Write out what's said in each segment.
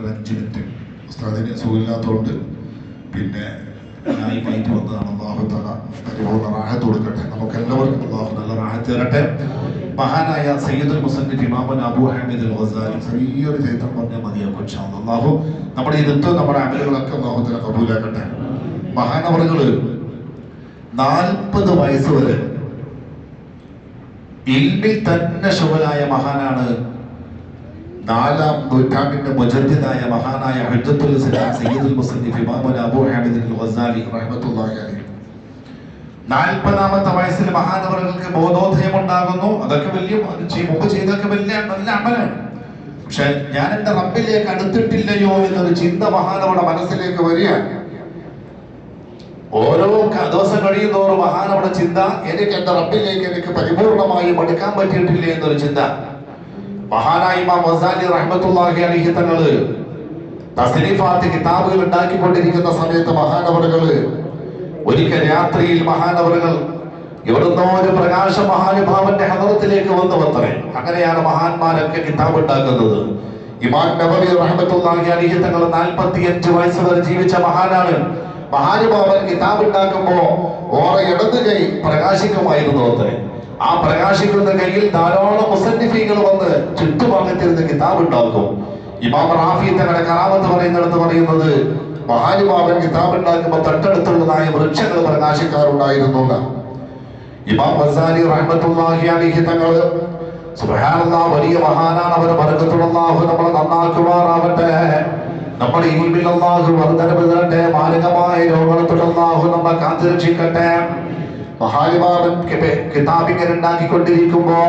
ഒരു അഞ്ച് മിനിറ്റ് ഉസ്താദിന് സുഖമില്ലാത്തതുകൊണ്ട് പിന്നെ ന്യായമായിട്ട് വന്നതാണ്. അള്ളാഹു തല പരിപൂർണ റാഹത്ത് കൊടുക്കട്ടെ. നമുക്ക് എല്ലാവർക്കും അള്ളാഹു നല്ല റാഹത്ത് തരട്ടെ. മഹാനായ സയ്യിദുൽ മുസന്നിഫ് ഇമാമൻ അബു ഹമീദ് അൽ ഗസാലി ചെറിയൊരു ചരിത്രം പറഞ്ഞാൽ മതിയാക്കും. അള്ളാഹു നമ്മുടെ ഇരുത്തും നമ്മുടെ അമലുകളൊക്കെ അള്ളാഹു തല കബൂലാക്കട്ടെ. മഹാനവറുകൾ നാൽപ്പത് വയസ്സ് വരെ ഇൽമിൽ തന്നെ ശുഭനായ മഹാനാണ് നാലാം നൂറ്റാണ്ടിന്റെ മുജദ്ദിദായ മഹാനായ ഹജ്ജത്തുൽ ഇസ്ലാം സയ്യിദുൽ മുസന്നിഫ് ഇമാമുൽ അബൂ ഹാമിദ് അൽ ഗസാലി റഹ്മത്തുള്ളാഹി അലൈഹി. നാൽപ്പതാമത്തെ വയസ്സിൽ മഹാനവറുകൾക്ക് ബോധോദയം ഉണ്ടാകുന്നു അതൊക്കെ വലിയ മുമ്പ് ചെയ്തൊക്കെ വലിയ നല്ല അമലാണ്. പക്ഷെ ഞാൻ എന്റെ റബ്ബിലേക്ക് അടുത്തിട്ടില്ലയോ എന്നൊരു ചിന്ത മഹാനവരുടെ മനസ്സിലേക്ക് വരികയാണ് ഓരോ ദിവസം കഴിയുന്നോറും മഹാനവരുടെ ചിന്ത എനിക്ക് എന്റെ റബ്ബിലേക്ക് എനിക്ക് പരിപൂർണമായും അടുക്കാൻ പറ്റിയിട്ടില്ല എന്നൊരു ചിന്ത. മഹാനായ ഇമാം റഹ്മത്തുള്ളാഹി അലൈഹി തങ്ങൾ തസ്ലീഫാത്ത് കിതാബുകൾ ഉണ്ടാക്കിക്കൊണ്ടിരിക്കുന്ന സമയത്ത് മഹാനവറുകൾ ഒരിക്കൽ രാത്രിയിൽ മഹാനവറുകൾ ഇവിടുന്ന് ഒരു പ്രകാശ മഹാനുഭാവന്റെ ഹദറത്തിലേക്ക് വന്നു വത്രേ അങ്ങനെയാണ് മഹാന്മാരൊക്കെ കിതാബ് ഉണ്ടാക്കുന്നത്. ഇമാൻ നബവി റഹ്മത്തുള്ളാഹി അലൈഹി തങ്ങൾ 45 വയസ്സ് വരെ ജീവിച്ച മഹാനാണ്. മഹാനുഭാവൻ കിതാബ് ഉണ്ടാക്കുമ്പോ ഓറെ ഇടത് കൈ പ്രകാശിക്കുമായിരുന്നു അത്രേ. ആ പ്രകാശിക്കുന്ന കയ്യിൽ ധാരാളം മുസന്നിഫീകൾ വന്ന് ചുറ്റുഭാഗത്തിരുന്ന് കിതാബ് ഉണ്ടാക്കും ഇമാം റാഫി തങ്ങളുടെ കറാമത്ത് പറയുന്നിടത്ത് പറയുന്നത് മഹാനുഭാവൻ കിതാബ് ഉണ്ടാക്കുമ്പോൾ തൊട്ടടുത്തുള്ളതായ വൃക്ഷങ്ങൾ പ്രകാശിക്കാറുണ്ടായിരുന്നു എന്നാണ്. ഇമാം ഗസാലി റഹ്മത്തുള്ളാഹി അലൈഹി തങ്ങൾ സുബ്ഹാനല്ലാഹ് വലിയ മഹാനാണ് അവർ ബർക്കത്തുള്ളാഹു നമ്മളെ നന്നാക്കുമാറാവട്ടെ. നമ്മുടെ ഇൽമിൽ അല്ലാഹു വർദ്ധനവ് തരട്ടെ മാരകമായ രോഗത്തിൽ അല്ലാഹു നമ്മെ കാത്തുരക്ഷിക്കട്ടെ. മഹാലിമാവൻ കിതാബിങ്ങനുണ്ടാക്കിക്കൊണ്ടിരിക്കുമ്പോ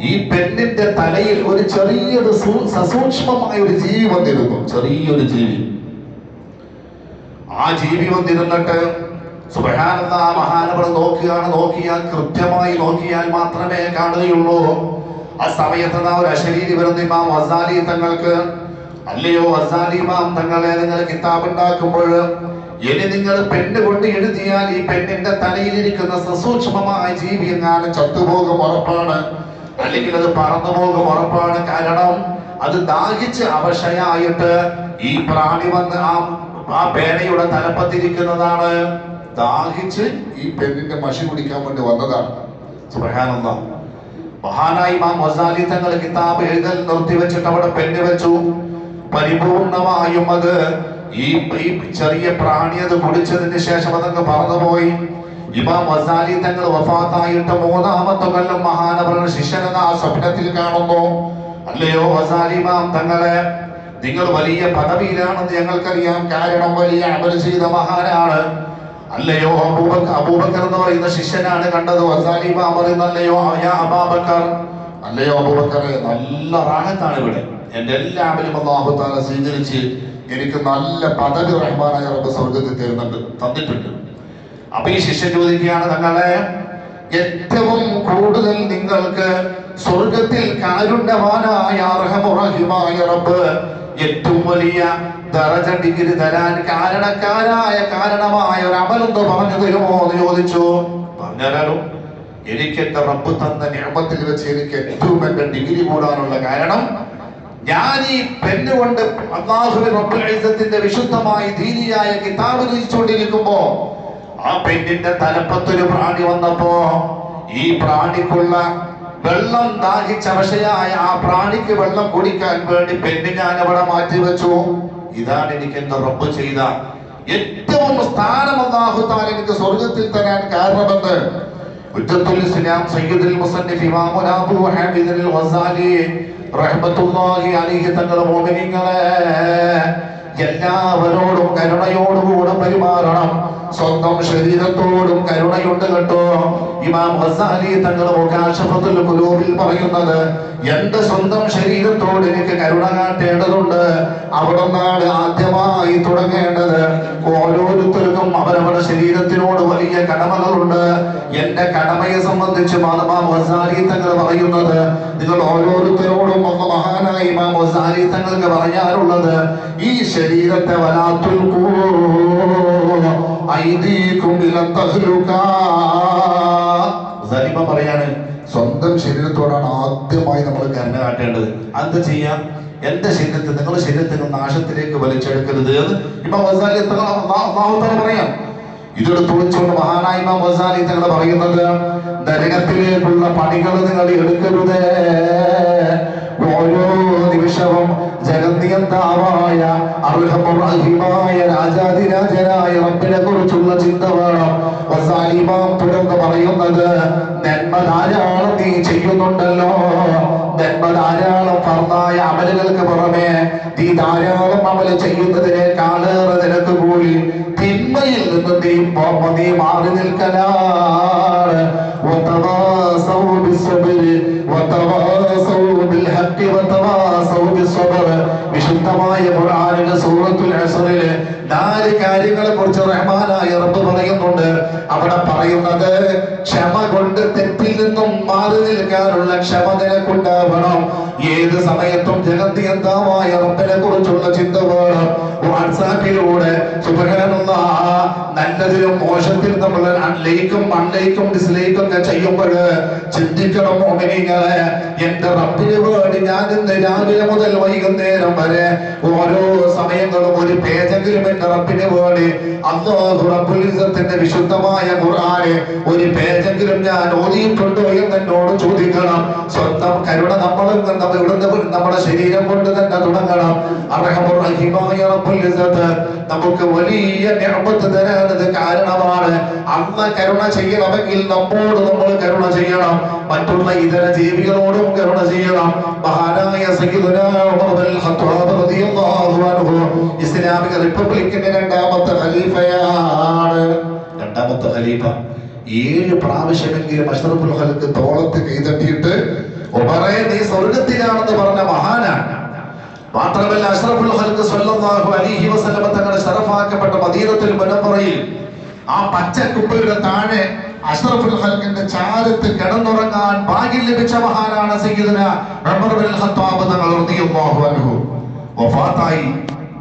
ഈ പെണ്ണിന്റെ തലയിൽ ഒരു ചെറിയൊരു സസൂക്ഷ്മമായ ഒരു ജീവി വന്നിരുന്നു. ചെറിയൊരു ജീവി. ആ ജീവി വന്നിരുന്നിട്ട് സുബഹാനന്ദ മഹാനവർ നോക്കുകയാണ് നോക്കിയാൽ കൃത്യമായി നോക്കിയാൽ മാത്രമേ കാണുകയുള്ളൂ. ആ സമയത്ത് ഒരു അശരീരി വരുന്ന ഇമാം വസാലി തങ്ങൾക്ക് അല്ലയോ വസാലി ഇമാം തങ്ങളെ നിങ്ങൾ കിതാബ് ഉണ്ടാക്കുമ്പോൾ ഇനി നിങ്ങൾ പെണ്ണ് കൊണ്ട് എഴുതിയാൽ ഈ പെണ്ണിന്റെ തലയിലിരിക്കുന്ന സസൂക്ഷ്മമായ ജീവി എങ്ങാനും ചത്തുപോകും ഉറപ്പാണ്. അല്ലെങ്കിൽ അത് പറന്നു പോകും ഉറപ്പാണ്. കാരണം അത് ദാഹിച്ച് അവശയായിട്ട് ഈ പ്രാണി വന്ന് ആ ആ പേനയുടെ തലപ്പത്തിരിക്കുന്നതാണ്. ദാഹിച്ച് ഈ പെണ്ണിന്റെ മഷി കുടിക്കാൻ വേണ്ടി വന്നതാണ്. സുബ്രഹാനന്ദ മഹാനായി മാം മൊസാലി തങ്ങൾ കിതാബ് എഴുതൽ നിർത്തിവെച്ചിട്ട് അവിടെ പെണ്ണ് വെച്ചു. പരിപൂർണമായും അത് ഈ ചെറിയ പ്രാണി അത് കുടിച്ചതിന് ശേഷം അതങ്ങ് പറന്നുപോയി. ഇമാം വസാലി തങ്ങൾ വഫാത്തായിട്ട് മൂന്നാമത്തെ കൊല്ലം മഹാനവരുടെ ശിഷ്യനെന്ന് ആ സ്വപ്നത്തിൽ കാണുന്നു. അല്ലയോ വസാലി മാം തങ്ങളെ നിങ്ങൾ വലിയ പദവിയിലാണെന്ന് ഞങ്ങൾക്കറിയാം. കാരണം വലിയ അമൽ ചെയ്ത മഹാനാണ്. അല്ലയോ അബൂബക്കർ അബൂബക്കർ എന്ന് പറയുന്ന ശിഷ്യനാണ് കണ്ടത്. വസാലി മാം പറയുന്നല്ലയോ അബാബക്കർ. അല്ലയോ അബൂബക്കർ നല്ല റാഹത്താണ് ഇവിടെ. എന്റെ എല്ലാ അമലും അള്ളാഹു താല സ്വീകരിച്ച് എനിക്ക് നല്ല പദവി റഹ്മാനായ റബ്ബ് സ്വർഗത്തിൽ തരുന്നുണ്ട് തന്നിട്ടുണ്ട്. അപ്പൊ ഈ ശിഷ്യൻ ചോദിക്കുകയാണ് തങ്ങളെ ഏറ്റവും കൂടുതൽ നിങ്ങൾക്ക് സ്വർഗത്തിൽ കാരുണ്യവാനായ അർഹമുറഹിമായ റബ്ബ് ഏറ്റവും വലിയ ദറജ ഡിഗ്രി തരാൻ കാരണക്കാരായ കാരണമായ ഒരു അമലെന്ന് പറഞ്ഞു തരുമോ എന്ന് ചോദിച്ചു. പറഞ്ഞു എനിക്ക് എന്റെ റബ്ബ് തന്ന നിയമത്തിൽ വെച്ച് എനിക്ക് ഏറ്റവും എന്റെ ഡിഗ്രി കൂടാനുള്ള കാരണം ഞാൻ ഈ പെണ്ണുകൊണ്ട് അള്ളാഹുവിൻ റബ്ബുൽ ഇസ്സത്തിന്റെ വിശുദ്ധമായ ദീനിയായ കിതാബ് രചിച്ചുകൊണ്ടിരിക്കുമ്പോ ആ പെണ്ണിന്റെ തലപ്പത്തൊരു പ്രാണി വന്നപ്പോ ഈ പ്രാണിക്കുള്ള വെള്ളം ദാഹിച്ച വശയായ ആ പ്രാണിക്ക് വെള്ളം കുടിക്കാൻ വേണ്ടി പെണ്ണ് ഞാൻ അവിടെ മാറ്റി വെച്ചു ഇതാണ് എനിക്ക് എന്റെ റബ്ബ് ചെയ്ത ഏറ്റവും സ്ഥാനം അള്ളാഹു താല എനിക്ക് സ്വർഗത്തിൽ തരാൻ കാരണമെന്ന് ഉജ്ജത്തുൽ ഇസ്ലാം സയ്യിദുൽ മുസന്നിഫ് ഇമാമുൽ അബൂ ഹാമിദ് അൽ ഗസാലി എല്ലാവരോടും കരുണയോടുകൂടെ പെരുമാറണം. സ്വന്തം ശരീരത്തോടും കരുണയുണ്ട് കേട്ടോ. ഇമാം ഹസാലി തങ്ങൾ പറയുന്നത് എന്റെ സ്വന്തം ശരീരത്തോട് എനിക്ക് കരുണ കാട്ടേണ്ടതുണ്ട്. അവിടെ നാട് ആദ്യമായി തുടങ്ങേണ്ടത്. ഓരോരുത്തർക്കും അവരവരുടെ ശരീരത്തിനോട് വലിയ കടമകളുണ്ട്. എന്റെ കടമയെ സംബന്ധിച്ച് ഇമാം ഹസാലി തങ്ങൾ പറയുന്നത് നിങ്ങൾ ഓരോരുത്തരോടും മഹാനായി ഇമാം ഗസാലി തങ്ങൾക്ക് പറയാനുള്ളത് ഈ ശരീരത്തെ വലാത്തുൽ സലിമ പറയാണ് സ്വന്തം ശരീരത്തോടാണ് ആദ്യമായി നമ്മൾ കരുണ കാട്ടേണ്ടത്. അത് ചെയ്യാം. എന്റെ ശരീരത്തെ നിങ്ങളുടെ ശരീരത്തിന് നാശത്തിലേക്ക് വലിച്ചെടുക്കരുത് എന്ന് ഇപ്പൊ തആല പറയാം. ഇതെടുത്ത് വിളിച്ചുകൊണ്ട് മഹാനായ ഇമാം തങ്ങൾ പറയുന്നത് നരകത്തിലേക്കുള്ള പണികൾ നിങ്ങൾ എടുക്കരുത്. ഓരോ നിമിഷവും ജഗന്നിയന്താവായ അർഹമുറഹിമായ രാജാതിരാജനായ റബ്ബിനെ കുറിച്ചുള്ള ചിന്ത വേണം വസാലിമാം തുടർന്ന് പറയുന്നത് നന്മ ധാരാളം നീ ചെയ്യുന്നുണ്ടല്ലോ നന്മ ധാരാളം ഫർദായ അമലുകൾക്ക് പുറമെ നീ ധാരാളം അമൽ ചെയ്യുന്നതിനേക്കാളേറെ നിനക്ക് കൂടി തിന്മയിൽ നിന്ന് നീ പോ- നീ മാറി നിൽക്കലാണ് وتواصوا بالصبر وتواصوا ബിൽഹഖ് വതവാസൗ ബിസ്സബ്ർ വിശുദ്ധമായ ഖുർആനിലെ സൂറത്തുൽ അസ്റിലെ നാല് കാര്യങ്ങളെ കുറിച്ച് റഹ്മാനായ റബ്ബ് പറയുന്നുണ്ട്. അവിടെ പറയുന്നത് ക്ഷമ കൊണ്ട് തെറ്റിൽ നിന്നും മാറി നിൽക്കാനുള്ള ക്ഷമ നിനക്കുണ്ടാവണം. ഏത് സമയത്തും ജഗന്തിയന്താവായ റബ്ബിനെ കുറിച്ചുള്ള ചിന്ത വേണം വാട്സാപ്പിലൂടെ നല്ലതിലും മോശത്തിലും നമ്മൾ ലൈക്കും അൺലൈക്കും ഡിസ്ലൈക്കും ഒക്കെ ചെയ്യുമ്പോൾ ചിന്തിക്കണം ഒമിനിങ്ങളെ എന്റെ റബ്ബിന് വേണ്ടി ഞാൻ ഇന്ന് രാവിലെ മുതൽ വൈകുന്നേരം വരെ ഓരോ സമയങ്ങളും ഒരു പേജെങ്കിലും എന്റെ റബ്ബിന് വേണ്ടി അല്ലാഹു റബ്ബുലിസത്തിന്റെ വിശുദ്ധമായ ഖുർആനെ ഒരു പേജെങ്കിലും ഞാൻ ഓതിയിട്ടുണ്ടോ എന്ന് എന്നോട് ചോദിക്കണം. സ്വന്തം കരുണ നമ്മളും നമ്മൾ ഇവിടുന്ന് നമ്മുടെ ശരീരം കൊണ്ട് തന്നെ തുടങ്ങണം. നമുക്ക് വലിയ നിഅമത്ത് തരാനത് കാരണമാണ്. അന്ന് കരുണ ചെയ്യണമെങ്കിൽ നമ്മോട് നമ്മൾ കരുണ ചെയ്യണം. മറ്റുള്ള ഇതര ജീവികളോടും കരുണ ചെയ്യണം. മഹാനായ ഇസ്ലാമിക റിപ്പബ്ലിക്കിന്റെ രണ്ടാമത്തെ ഖലീഫയാണ്. രണ്ടാമത്തെ ഖലീഫ. ഏഴ് പ്രാവശ്യമെങ്കിലും അഷ്റഫുൽ ഹൽക്ക് തോളത്ത് കൈതട്ടിയിട്ട് നീ സ്വർഗത്തിലാണെന്ന് പറഞ്ഞ മഹാനാണ്. മാത്രമല്ല അഷ്റഫുൽ അലൈഹി വസല്ലമ തങ്ങളുടെ ശറഫാക്കപ്പെട്ട മദീനത്തിൽ മുനവ്വറയിൽ ആ പച്ച കുപ്പയുടെ താഴെ അഷ്റഫുൽ ഹൽക്കിന്റെ ചാരത്ത് കിടന്നുറങ്ങാൻ ഭാഗ്യം ലഭിച്ച മഹാനാണ്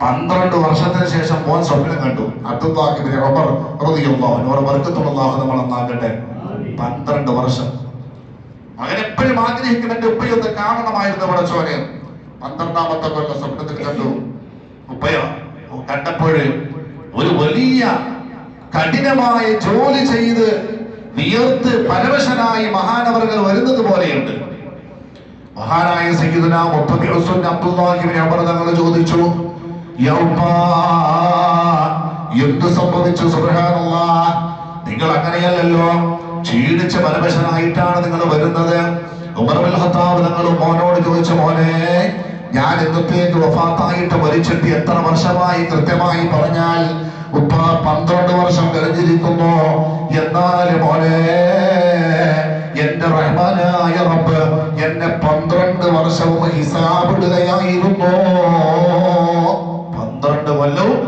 പന്ത്രണ്ട് വർഷത്തിന് ശേഷം മോൻ സ്വപ്നം കണ്ടു. അബ്ദുല്ലാഹി ബിൻ ഉമർ റളിയല്ലാഹു പന്ത്രണ്ട് വർഷം. മകൻ ആഗ്രഹിക്കുന്ന ആഗ്രഹിക്കും എന്റെ ഉപ്പയൊന്ന് കാണണമായിരുന്നു പടച്ചോനെ പന്ത്രണ്ടാമത്തെ കൊല്ലം സ്വപ്നത്തിൽ കണ്ടു. ഉപ്പയ കണ്ടപ്പോൾ ഒരു വലിയ കഠിനമായ ജോലി ചെയ്ത് വിയർത്ത് പരവശനായി മഹാനവറുകൾ വരുന്നത് പോലെയുണ്ട്. മഹാനായ സയ്യിദുന മുപ്പത്തി ദിവസം അബ്ദുല്ലാഹി ഇബ്നു ഉമർ തങ്ങൾ ചോദിച്ചു "യാ ഉപ്പാ, എന്ത് സംഭവിച്ചു? സുബ്ഹാനല്ലാഹ് നിങ്ങൾ അങ്ങനെയല്ലല്ലോ. ക്ഷീണിച്ച പരവശനായിട്ടാണ് നിങ്ങൾ വരുന്നത്. തങ്ങൾ മോനോട് ചോദിച്ചു മോനെ ഞാൻ എന്നത്തേക്ക് വഫാത്തായിട്ട് മരിച്ചിട്ട് എത്ര വർഷമായി കൃത്യമായി പറഞ്ഞാൽ ഉപ്പ പന്ത്രണ്ട് വർഷം കഴിഞ്ഞിരിക്കുന്നു. എന്നാൽ മോനെ എന്റെ റഹ്മാനായ റബ്ബ് എന്നെ പന്ത്രണ്ട് വർഷവും ഹിസാബിടുകയായിരുന്നു. പന്ത്രണ്ട് കൊല്ലവും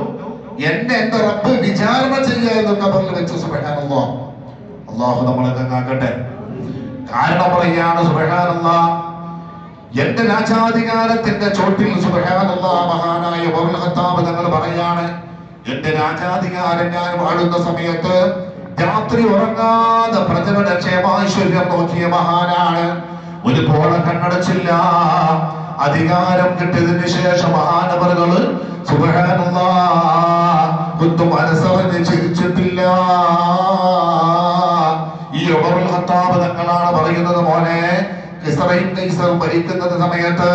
എന്നെ എന്റെ റബ്ബ് വിചാരണ ചെയ്യുക എന്നൊക്കെ പറഞ്ഞു വെച്ചു അള്ളാഹു നമ്മളെ നന്നാക്കട്ടെ കാരണം പറയാണ് സുബഹാനല്ല എന്റെ രാജാധികാരത്തിന്റെ ചോട്ടിൽ സുബഹാനല്ല മഹാനായ ഖത്താബ് തങ്ങൾ പറയാണ് എന്റെ രാജാധികാരം ഞാൻ വാഴുന്ന സമയത്ത് രാത്രി ഉറങ്ങാതെ പ്രജകളുടെ ക്ഷേമാശ്വര്യം നോക്കിയ മഹാനാണ്. ഒരു പോള കണ്ണടച്ചില്ല. അധികാരം കിട്ടിയതിന് ശേഷം മഹാനവറുകൾ സുബഹാനുള്ള ഒന്നും മനസ്സറിഞ്ഞ് ചിരിച്ചിട്ടില്ല. ഉമറുൽ ഖത്താബ് തങ്ങളാണ് പറയുന്നത് മോനെ. ഇസ്രയേൽ കൈസർ ഭരിക്കുന്നത് സമയത്ത്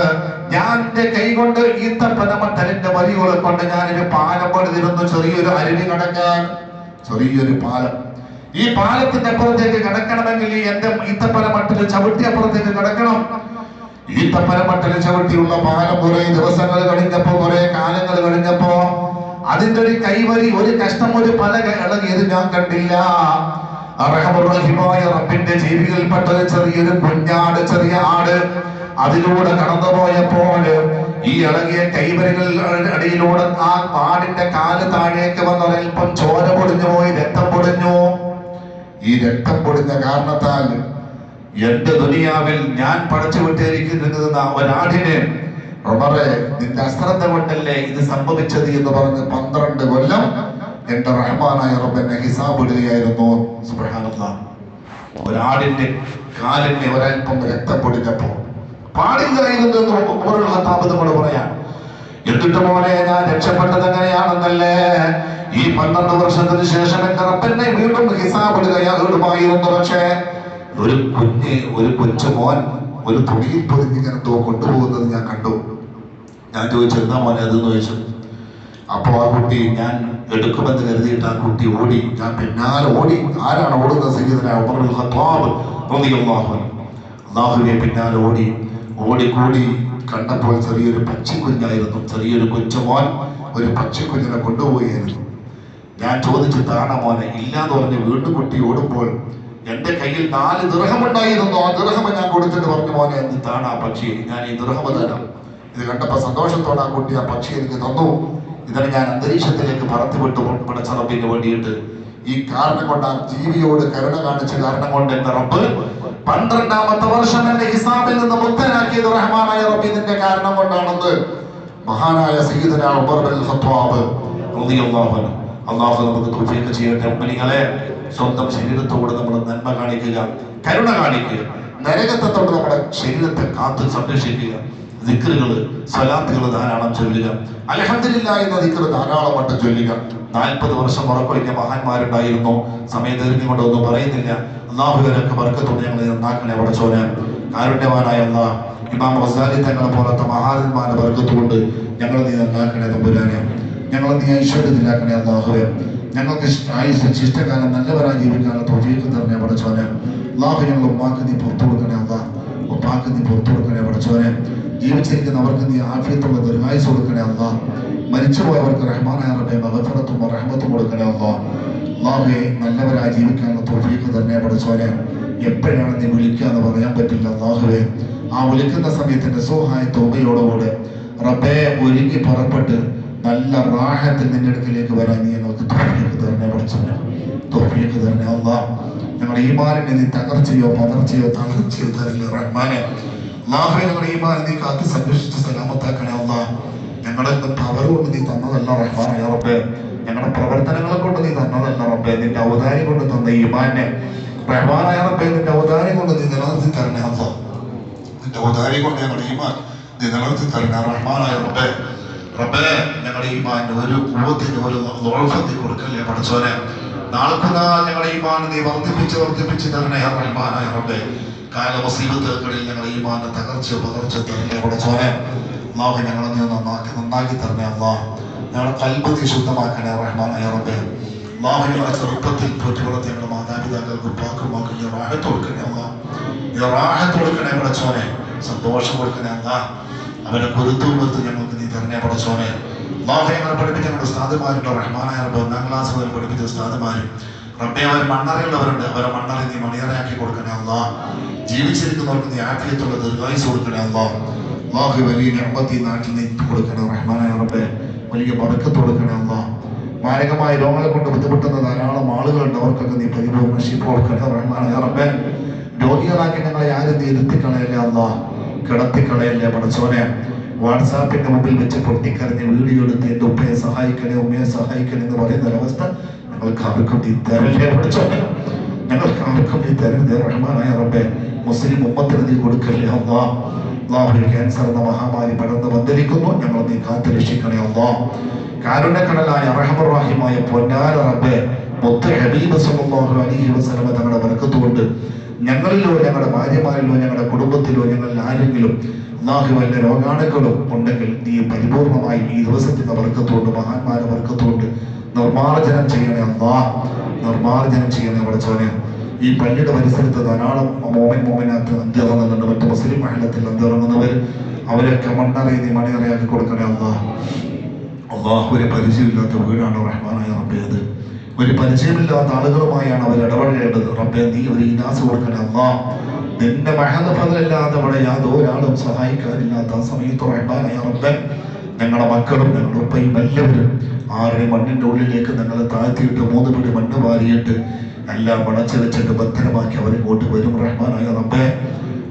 ഞാൻ എന്റെ കൈ കൊണ്ട് ഈത്തപ്പനമട്ടലിന്റെ വരികളെ കൊണ്ട് ഞാൻ ഒരു പാലം പണിതിരുന്നു ചെറിയൊരു അരുവി കടക്കാൻ. ചെറിയൊരു പാലം. ഈ പാലത്തിന്റെ അപ്പുറത്തേക്ക് കിടക്കണമെങ്കിൽ എന്റെ ഈത്തപ്പനമട്ടിൽ ചവിട്ടി അപ്പുറത്തേക്ക് കടക്കണം. ഈത്തപ്പനമട്ടിൽ ചവിട്ടിയുള്ള പാലം കുറെ ദിവസങ്ങൾ കഴിഞ്ഞപ്പോ കുറെ കാലങ്ങൾ കഴിഞ്ഞപ്പോ അതിന്റെ ഒരു കൈവരി ഒരു കഷ്ടം ഒരു പല ഇളകിയത് ഞാൻ കണ്ടില്ല. അർഹമുറഹിമായ റബ്ബിന്റെ ജീവികൾപ്പെട്ട ചെറിയൊരു കുഞ്ഞാട് ചെറിയ ആട് അതിലൂടെ കടന്നുപോയപ്പോൾ ഈ ഇളകിയ കൈവരികൾ അടിയിലൂടെ ആ ആടിന്റെ കാൽ താഴേക്ക് വന്നൊരൽപ്പം ചോര പൊടിഞ്ഞു പോയി രക്തം പൊടിഞ്ഞു. ഈ രക്തം പൊടിഞ്ഞ കാരണത്താൽ എന്റെ ദുനിയാവിൽ ഞാൻ പടച്ചു വിട്ടിരിക്കുന്നത് ഒരാടിന് ഉമറെ നിന്റെ അശ്രദ്ധ കൊണ്ടല്ലേ ഇത് സംഭവിച്ചത് എന്ന് പറഞ്ഞ് പന്ത്രണ്ട് കൊല്ലം എന്റെ റഹ്മാനായ റബ്ബ് എന്നെ ഹിസാബ് ഇടുകയായിരുന്നു ഒരാടിന്റെ കാലിന്റെ ഒരൽപ്പം രക്തം പൊടിഞ്ഞപ്പോ പാടില്ലായിരുന്നു എന്ന് ഖത്താബ് നമ്മൾ പറയാം. എന്നിട്ട് മോനെ ഞാൻ രക്ഷപ്പെട്ടത് എങ്ങനെയാണെന്നല്ലേ? ഈ പന്ത്രണ്ട് വർഷത്തിന് ശേഷം എന്റെ റബ്ബെന്നെ വീണ്ടും ഹിസാബ് ഹിസാബിടുകയാകുമായിരുന്നു പക്ഷേ ഒരു കുഞ്ഞ് ഒരു കൊച്ചു മോൻ ഒരു തുണിയിൽ പൊതിഞ്ഞിങ്ങനെ കൊണ്ടുപോകുന്നത് ഞാൻ കണ്ടു. ഞാൻ ചോദിച്ചു എന്താ മോനെ അതെന്ന് ചോദിച്ചു? അപ്പോൾ ആ കുട്ടി ഞാൻ എടുക്കുമെന്ന് കരുതിയിട്ട് ആ കുട്ടി ഓടി. ഞാൻ പിന്നാലെ ഓടി. ആരാണ് ഓടുന്നത് സയ്യിദന ഉമറുൽ ഖത്താബ് റളിയല്ലാഹു അള്ളാഹുവിനെ പിന്നാലെ ഓടി. ഓടിക്കൂടി കണ്ടപ്പോൾ ചെറിയൊരു പക്ഷിക്കുഞ്ഞായിരുന്നു ചെറിയൊരു കൊച്ചുമോൻ ഒരു പക്ഷിക്കുഞ്ഞിനെ കൊണ്ടുപോവുകയായിരുന്നു. ഞാൻ ചോദിച്ചു താണ മോനെ ഇല്ലാന്ന് പറഞ്ഞ് വീണ്ടും കുട്ടി ഓടുമ്പോൾ എന്റെ കയ്യിൽ നാല് ദൃഹമുണ്ടായിരുന്നു. ആ ദൃഹമ ഞാൻ കൊടുത്തിട്ട് പറഞ്ഞു മോനെ എന്ത് താണ ആ പക്ഷി ഞാൻ ഈ ദൃഹമ തരാം ഇത് കണ്ടപ്പോ സന്തോഷത്തോടെ ആ കുട്ടി ആ പക്ഷി എനിക്ക് തന്നു. ഇതിനെ ഞാൻ അന്തരീക്ഷത്തിലേക്ക് പറത്തിവിട്ടു പടച്ച റബ്ബിന് വേണ്ടിയിട്ട് ഈ കാരണം കൊണ്ടാണ് ജീവിയോട് കരുണ കാണിച്ച കാരണം കൊണ്ട് എന്റെ റബ്ബ് പന്ത്രണ്ടാമത്തെ വർഷം എന്റെ ഹിസാബിൽ നിന്ന് മുക്തനാക്കിയത് റഹ്മാനായ റബ്ബിന്റെ കാരണം കൊണ്ടാണെന്ന് മഹാനായ സയ്യിദന ഉമർ ബിൻ റളിയല്ലാഹു അൻഹു. അള്ളാഹു നമുക്ക് തൗഫീഖ് ചെയ്യട്ടെ. ഉമ്മനികളെ സ്വന്തം ശരീരത്തോട് നമ്മൾ നന്മ കാണിക്കുക കരുണ കാണിക്കുക നരകത്തെ തൊട്ട് നമ്മുടെ ശരീരത്തെ കാത്ത് സംരക്ഷിക്കുക. ദിക്റുകൾ സ്വലാത്തുകൾ ധാരാളം ചൊല്ലുക. അലഹദില്ല എന്ന ദിക്കറ് ധാരാളം വട്ടം ചൊല്ലുക. നാൽപ്പത് വർഷം ഉറക്കൊഴിഞ്ഞ മഹാന്മാരുണ്ടായിരുന്നു. സമയദൈർഘ്യം കൊണ്ടൊന്നും പറയുന്നില്ല. അള്ളാഹുവിനൊക്കെ വർക്കത്തോടെ ഞങ്ങൾ നന്നാക്കണേ പടച്ചോനെ കാരുണ്യവാനായ അള്ളാഹ് ഇമാം വസാലി തങ്ങളെ പോലത്തെ മഹാരന്മാരുടെ വർക്കത്തുകൊണ്ട് ഞങ്ങൾ നീ നന്നാക്കണേ തമ്പുരാനെ. ഞങ്ങൾ നീ ഐശ്വര്യത്തിലാക്കണേ അള്ളാഹുവെ ഞങ്ങൾക്ക് ആയുസ് ശിഷ്ടകാലം നല്ലവരായി ജീവിക്കാനുള്ള തൊഴിലേക്ക് തരണേ പടച്ചോനെ അള്ളാഹു ഞങ്ങൾ ഉമ്മാക്ക് നീ പുറത്തു കൊടുക്കണേ അള്ളാഹ് ഉപ്പാക്ക് നീ പുറത്തു കൊടുക്കണേ പടച്ചോനെ ജീവിച്ചിരിക്കുന്നവർക്ക് നീ ആഫിയത്തുള്ള ദീർഘായുസ് കൊടുക്കണേ അല്ല. മരിച്ചുപോയവർക്ക് റഹ്മാനായ റബ്ബെ മഹഫറത്തും റഹ്മത്തും കൊടുക്കണേ അല്ല. അള്ളാഹുവെ നല്ലവരായി ജീവിക്കാനുള്ള തോഫീക്ക് തന്നെ പഠിച്ചോനെ എപ്പോഴാണ് നീ വിളിക്കുക എന്ന് പറയാൻ പറ്റില്ല അള്ളാഹുവെ. ആ വിളിക്കുന്ന സമയത്തിന്റെ സോഹായ തോമയോടുകൂടെ റബ്ബെ ഒരുങ്ങി പുറപ്പെട്ട് നല്ല റാഹത്തിൽ നിന്റെ അടുക്കിലേക്ക് വരാൻ നീ എന്നൊക്കെ തോഫിയൊക്കെ തന്നെ പഠിച്ചോനെ തോഫിയൊക്കെ തന്നെ അള്ളാഹ് ഞങ്ങളുടെ ഈമാനിനെ നീ തകർച്ചയോ പതർച്ചയോ തകർച്ചയോ തരില്ല റഹ്മാനെ. അള്ളാഹുവെ ഞങ്ങളുടെ ഈമാൻ നീ കാത്ത് സംരക്ഷിച്ച് സലാമത്താക്കണേ അള്ളാഹ് ഞങ്ങളെ പവർ കൊണ്ട് നീ തന്നതല്ല റഹ്മാനെ റബ്ബെ. ഞങ്ങളുടെ പ്രവർത്തനങ്ങളെ കൊണ്ട് നീ തന്നതല്ല റബ്ബെ. നിന്റെ അവതാരി കൊണ്ട് തന്ന ഈമാനെ. റഹ്മാനായ റബ്ബെ നിന്റെ അവതാരി കൊണ്ട് നീ നിലനിർത്തി തരണേ അല്ല. നിന്റെ അവതാരി കൊണ്ട് ഞങ്ങളുടെ ഈമാൻ നീ നിലനിർത്തി തരണേ റഹ്മാനായ റബ്ബെ. റബ്ബെ ഞങ്ങളുടെ ഈമാൻ ഒരു കൂവത്തിന് ഒരു ലോഴത്തി കൊടുക്കല്ലേ പഠിച്ചോനെ നാൾക്കുനാൾ ഞങ്ങളുടെ ഈമാൻ നീ വർദ്ധിപ്പിച്ച് വർദ്ധിപ്പിച്ച് തരണേ റഹ്മാനായ റബ്ബേ. കാല മുസീബത്തുകളിൽ ഞങ്ങളുടെ ഈമാൻ തകർച്ച പകർച്ച തരണേ പഠിച്ചോനെ അള്ളാഹു ഞങ്ങളെ നീ നന്നാക്കി നന്നാക്കി തരണേ അള്ളാഹ്. ഞങ്ങളുടെ കൽബ് ശുദ്ധമാക്കണേ റഹ്മാനായ റബ്ബെ. അള്ളാഹു ഞങ്ങളുടെ ചെറുപ്പത്തിൽ പോറ്റുപുറത്ത് ഞങ്ങളുടെ മാതാപിതാക്കൾക്ക് ഉപ്പാക്കുമാക്കും നീ റാഹത്ത് കൊടുക്കണേ അള്ളാഹ്. നീ റാഹത്ത് കൊടുക്കണേ പഠിച്ചോനെ സന്തോഷം കൊടുക്കണേ അള്ളാഹ്. അവനെ കുരുത്തും കൊടുത്ത് ഞങ്ങൾക്ക് നീ തരണേ പടച്ചോനെ അള്ളാഹു പഠിപ്പിക്കുന്നുണ്ട് ഉസ്താദുമാരുണ്ട് റഹ്മാനായ റബ്ബ് ഒന്നാം ക്ലാസ് മുതൽ പഠിപ്പിച്ച ഉസ്താദുമാരും. റബ്ബെ അവർ മണ്ണറയുള്ളവരുണ്ട് അവരെ മണ്ണറി നീ മണിയറയാക്കി കൊടുക്കണേ അള്ളാഹ് ജീവിച്ചിരിക്കുന്നവർക്ക് നീ ആഫിയത്തുള്ള ദീർഘായുസ് കൊടുക്കണേ അള്ളാഹ് അള്ളാഹു വലിയ നമ്പത്തി നാട്ടിൽ നീ കൊടുക്കണേ റഹ്മാനായ റബ്ബെ. വലിയ ബറക്കത്ത് കൊടുക്കണേ അള്ളാഹ് മാരകമായ രോഗങ്ങളെ കൊണ്ട് ബുദ്ധിമുട്ടുന്ന ധാരാളം ആളുകളുണ്ട്. അവർക്കൊക്കെ നീ പരിപൂർണ ശിപ്പ് കൊടുക്കണേ റഹ്മാനായ റബ്ബെ. രോഗികളാക്കി ഞങ്ങളെ ആരും നീ ഇരുത്തിക്കളയല്ലേ അള്ളാഹ് കിടത്തിക്കളയല്ലേ പടച്ചോനെ വാട്സാപ്പിന്റെ മുമ്പിൽ വെച്ച് പൊട്ടിക്കരഞ്ഞ് വീഡിയോ എടുത്ത് എന്റെ ഉപ്പയെ സഹായിക്കണേ ഉമ്മയെ സഹായിക്കണേ എന്ന് പറയുന്ന ഒരവസ്ഥ ഞങ്ങൾക്ക് ആർക്കും നീ തരല്ലേ ഞങ്ങൾക്ക് ആർക്കും നീ തരുന്നത് റഹ്മാനായ റബ്ബെ മുസ്ലിം ഉമ്മത്തിന് നീ കൊടുക്കല്ലേ അള്ളാ. അള്ളാഹുവിൽ ക്യാൻസർ എന്ന മഹാമാരി പടർന്ന് വന്നിരിക്കുന്നു. ഞങ്ങൾ നീ കാത്തു രക്ഷിക്കണേ അള്ളാ. കാരുണ്യക്കടലായ അറഹമുറാഹിമായ പൊന്നാര റബ്ബെ മുത്ത് ഹബീബ് സല്ലല്ലാഹു അലൈഹി വസല്ലമ തങ്ങളുടെ ബർക്കത്തുകൊണ്ട് ഞങ്ങളിലോ ഞങ്ങളുടെ ഭാര്യമാരിലോ ഞങ്ങളുടെ കുടുംബത്തിലോ ഞങ്ങളിൽ ആരെങ്കിലും അള്ളാഹു വല്ല രോഗാണുക്കളും ഉണ്ടെങ്കിൽ നീ പരിപൂർണമായി ഈ ദിവസത്തിന്റെ വർക്കത്തോണ്ട് മഹാന്മാരെ വർക്കത്തോണ്ട് നിർമ്മാർജനം ചെയ്യണേ അള്ളാ. നിർമ്മാർജനം ചെയ്യണേ പഠിച്ചോനെ ഈ പള്ളിയുടെ പരിസരത്ത് ധാരാളം മോമൻ മോമനകത്ത് അന്തിറങ്ങുന്നുണ്ട്. മറ്റു മുസ്ലിം മഹലത്തിൽ അന്തിറങ്ങുന്നവർ അവരൊക്കെ മണ്ണറിയ നീ മണിയറിയാക്കി കൊടുക്കണേ അള്ളാ. അള്ളാഹു ഒരു പരിചയമില്ലാത്ത വീടാണ് റഹ്മാനായ റബ്ബേത് ഒരു പരിചയമില്ലാത്ത ആളുകളുമായാണ് അവർ ഇടപഴകേണ്ടത്. റബ്ബെ നീ ഒരു ഇനാസ് കൊടുക്കണേ അള്ളാ. നിന്റെ മഹനഫലല്ലാതെ അവിടെ യാതൊരാളും സഹായിക്കാനില്ലാത്ത ആ സമയത്ത് റഹ്മാനായ റബ്ബെ. ഞങ്ങളുടെ മക്കളും ഞങ്ങളുടെ ഉപ്പയും എല്ലാവരും ആരുടെ മണ്ണിന്റെ ഉള്ളിലേക്ക് ഞങ്ങളെ താഴ്ത്തിയിട്ട് മൂന്ന് പിടി മണ്ണ് വാരിയിട്ട് എല്ലാം മണച്ചു വെച്ചിട്ട് ഭദ്രമാക്കി അവരിങ്ങോട്ട് വരും റഹ്മാനായ റബ്ബെ.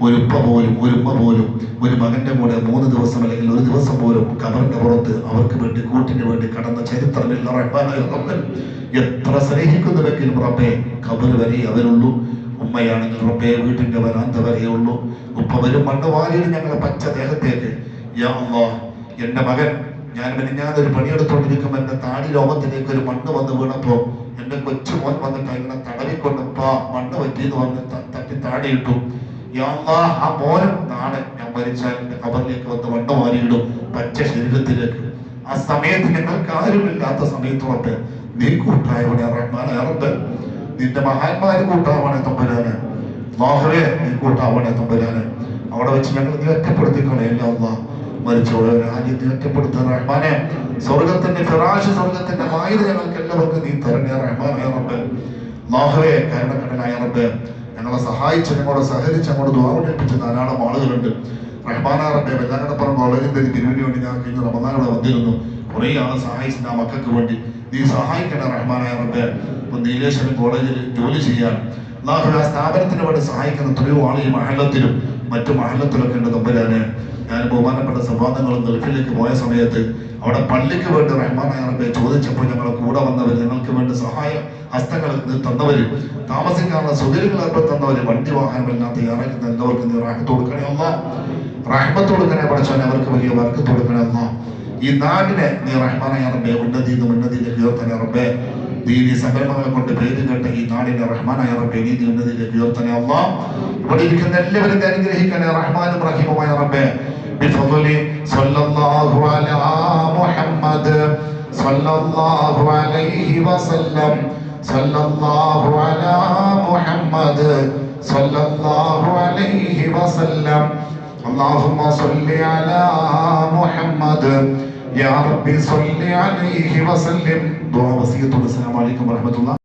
ഒരു ഉപ്പ പോലും ഒരു ഉമ്മ പോലും ഒരു മകന്റെ കൂടെ മൂന്ന് ദിവസം അല്ലെങ്കിൽ ഒരു ദിവസം പോലും കബറിന്റെ പുറത്ത് അവർക്ക് വേണ്ടി കൂട്ടിന് വേണ്ടി കടന്ന ചരിത്രമില്ല റഹ്മാനായ റബ്ബൻ എത്ര സ്നേഹിക്കുന്നുവെങ്കിലും റബ്ബെ കബർ വരെ അവരുള്ളൂ. ഉമ്മയാണെങ്കിൽ റബ്ബേ വീട്ടിന്റെ വരാന്ത വരെയുള്ളൂ ഉപ്പ വരും മണ്ണ് വാരിയിട്ട് ഞങ്ങളെ പച്ച ദേഹത്തേക്ക്. യാ എന്റെ മകൻ ഞാൻ മെനിഞ്ഞാതൊരു പണിയെടുത്തോണ്ടിരിക്കും എന്റെ താടി ലോകത്തിലേക്ക് ഒരു മണ്ണ് വന്ന് വീണപ്പോ എന്റെ കൊച്ചു മോൻ വന്നിട്ട് തടവിക്കൊണ്ട് തടവിക്കൊണ്ടപ്പാ മണ്ണ് പറ്റിയെന്ന് വന്ന് തട്ടി താടിയിട്ടു യാ ആ മോനും നാളെ ഞാൻ മരിച്ചാൽ എന്റെ കബറിലേക്ക് വന്ന് വാരിയിടും പച്ച ശരീരത്തിലേക്ക്. ആ സമയത്ത് ഞങ്ങൾക്ക് ആരുമില്ലാത്ത സമയത്തോട്ട് നീ കൂട്ടായ റബ്ബ്. നിന്റെ മഹാന്മാര് കൂട്ടാവണേ തമ്പുരാന്. മാഹറേ നീ കൂട്ടാവണേ തമ്പുരാന്. അവിടെ വെച്ച് ഞങ്ങൾ നീ ഒറ്റപ്പെടുത്തിക്കളയല്ല അല്ല മരിച്ചോളെ ആദ്യം നീ ഒറ്റപ്പെടുത്തുക റഹ്മാനെ. സ്വർഗത്തിന്റെ ഫിറാഷ് സ്വർഗത്തിന്റെ വായുത ഞങ്ങൾക്ക് എല്ലാവർക്കും നീ തരണേ റഹ്മാനെ റബ്ബ്. മോഹവേ കരുണക്കടനായ റബ്ബ്. ഞങ്ങളെ സഹായിച്ച് ഞങ്ങളോട് സഹകരിച്ച് ഞങ്ങളോട് ദ്വാരമേൽപ്പിച്ച ധാരാളം ആളുകളുണ്ട്. റഹ്മാനാ റബ്ബെ വെള്ളാങ്കടപ്പുറം കോളേജിന്റെ ഒരു വേണ്ടി ഞാൻ കഴിഞ്ഞ റമദാൻ ഇവിടെ വന്നിരുന്നു. കുറേ ആൾ സഹായിച്ചു ആ മക്കൾക്ക് വേണ്ടി നീ സഹായിക്കണം റഹ്മാനായ റബ്ബെ. ഇപ്പൊ നീലേശ്വരം കോളേജിൽ ജോലി ചെയ്യാൻ. അള്ളാഹു ആ സ്ഥാപനത്തിന് വേണ്ടി സഹായിക്കുന്ന എത്രയോ ആൾ ഈ മഹലത്തിലും മറ്റു മഹലത്തിലൊക്കെ ഉണ്ട് തമ്പരാന്. ഞാൻ ബഹുമാനപ്പെട്ട സംവാദങ്ങളും ഗൾഫിലേക്ക് പോയ സമയത്ത് അവിടെ പള്ളിക്ക് വേണ്ടി റഹ്മാനായ റബ്ബെ ചോദിച്ചപ്പോൾ ഞങ്ങളെ കൂടെ വന്നവർ ഞങ്ങൾക്ക് വേണ്ടി സഹായ ഹസ്തങ്ങൾ തന്നവര് താമസിക്കാനുള്ള സൗകര്യങ്ങൾ ഏർപ്പെട്ട് തന്നവര് വണ്ടി വാഹനമെല്ലാം തയ്യാറാക്കുന്ന എല്ലാവർക്കും നീ റാഹത്ത് കൊടുക്കണേ അല്ല. റഹ്മത്ത് കൊടുക്കണേ പഠിച്ചാൽ അവർക്ക് വലിയ വർക്കത്ത് കൊടുക്കണേ അല്ല. ഈ നാടിനെ നീ റഹ്മാനായ റബ്ബെ ഉന്നതിന്ന് ഉന്നതിയിലേക്ക് ഉയർത്തണേ റബ്ബെ ദീനി സംരംഭങ്ങളെ കൊണ്ട് പേര് കേട്ട ഈ നാടിനെ റഹ്മാനായ റബ്ബെ നീതി ഉന്നതിയിലേക്ക് ഉയർത്തണേ അല്ല ഇവിടെ ഇരിക്കുന്ന എല്ലാവരും നീ അനുഗ്രഹിക്കണേ റഹ്മാനും റഹീമുമായ റബ്ബെ بفضل صلى الله على محمد صلى الله عليه وسلم صلى الله على محمد صلى الله عليه وسلم اللهم صل على محمد يا ربي صل عليه وسلم دعاء وصية السلام عليكم ورحمة الله